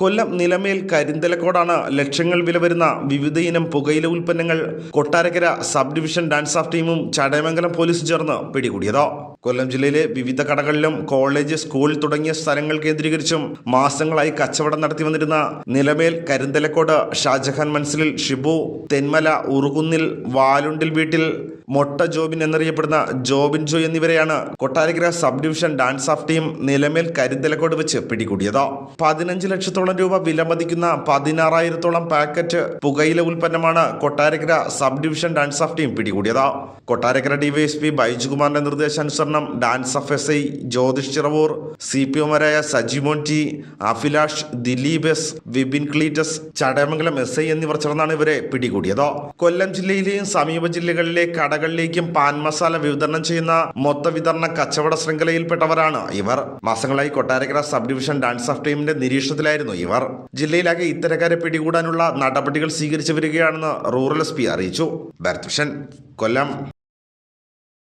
കൊല്ലം നിലമേൽ കരിന്തലക്കോടാണ് ലക്ഷങ്ങൾ വില വരുന്ന വിവിധ ഇനം പുകയില ഉൽപ്പന്നങ്ങൾ Kottarakkara sub division DANSAF ടീമും ചടയമംഗലം പോലീസും ചേർന്ന് പിടികൂടിയത്. കൊല്ലം ജില്ലയിലെ വിവിധ കടകളിലും കോളേജ് സ്കൂൾ തുടങ്ങിയ സ്ഥലങ്ങൾ കേന്ദ്രീകരിച്ചും മാസങ്ങളായി കച്ചവടം നടത്തി വന്നിരുന്ന നിലമേൽ കരിന്തലക്കോട് ഷാജഹാൻ മൻസിലിൽ ഷിബു തെന്മല ഉറുകുന്നിൽ വാലുണ്ടിൽ വീട്ടിൽ മൊട്ട ജോബിൻ എന്നറിയപ്പെടുന്ന ജോബിൻ ജോയ് എന്നിവരെയാണ് Kottarakkara sub division DANSAF team Nilamel Karinthalakode വെച്ച് പിടികൂടിയത്. പതിനഞ്ച് ലക്ഷത്തോളം രൂപ വിലമതിക്കുന്ന പതിനാറായിരത്തോളം പാക്കറ്റ് പുകയില ഉൽപ്പന്നമാണ് Kottarakkara sub division DANSAF team പിടികൂടിയത്. കൊട്ടാരക്കര ഡിവൈഎസ്പി ബൈജുകുമാറിന്റെ നിർദ്ദേശാനുസരണം DANSAF S I Jyothish Chiravoor C P ഒമാരായ Sajimon T Abhilash Dileep S Vipin Cleetus Chadayamangalam S I എന്നിവർ ചേർന്നാണ് ഇവരെ പിടികൂടിയത്. കൊല്ലം ജില്ലയിലെയും സമീപ ജില്ലകളിലെ കടകളിലേക്കും പാൻ മസാല വിതരണം ചെയ്യുന്ന മൊത്ത വിതരണ കച്ചവട ശൃംഖലയിൽപ്പെട്ടവരാണ് ഇവർ. മാസങ്ങളായി Kottarakkara sub division DANSAF ടീമിന്റെ നിരീക്ഷണത്തിലായിരുന്നു ഇവർ. ജില്ലയിലാകെ ഇത്തരക്കാരെ പിടികൂടാനുള്ള നടപടികൾ സ്വീകരിച്ചു വരികയാണെന്ന് റൂറൽ എസ് പി അറിയിച്ചു. ഭരത് കൊല്ലം.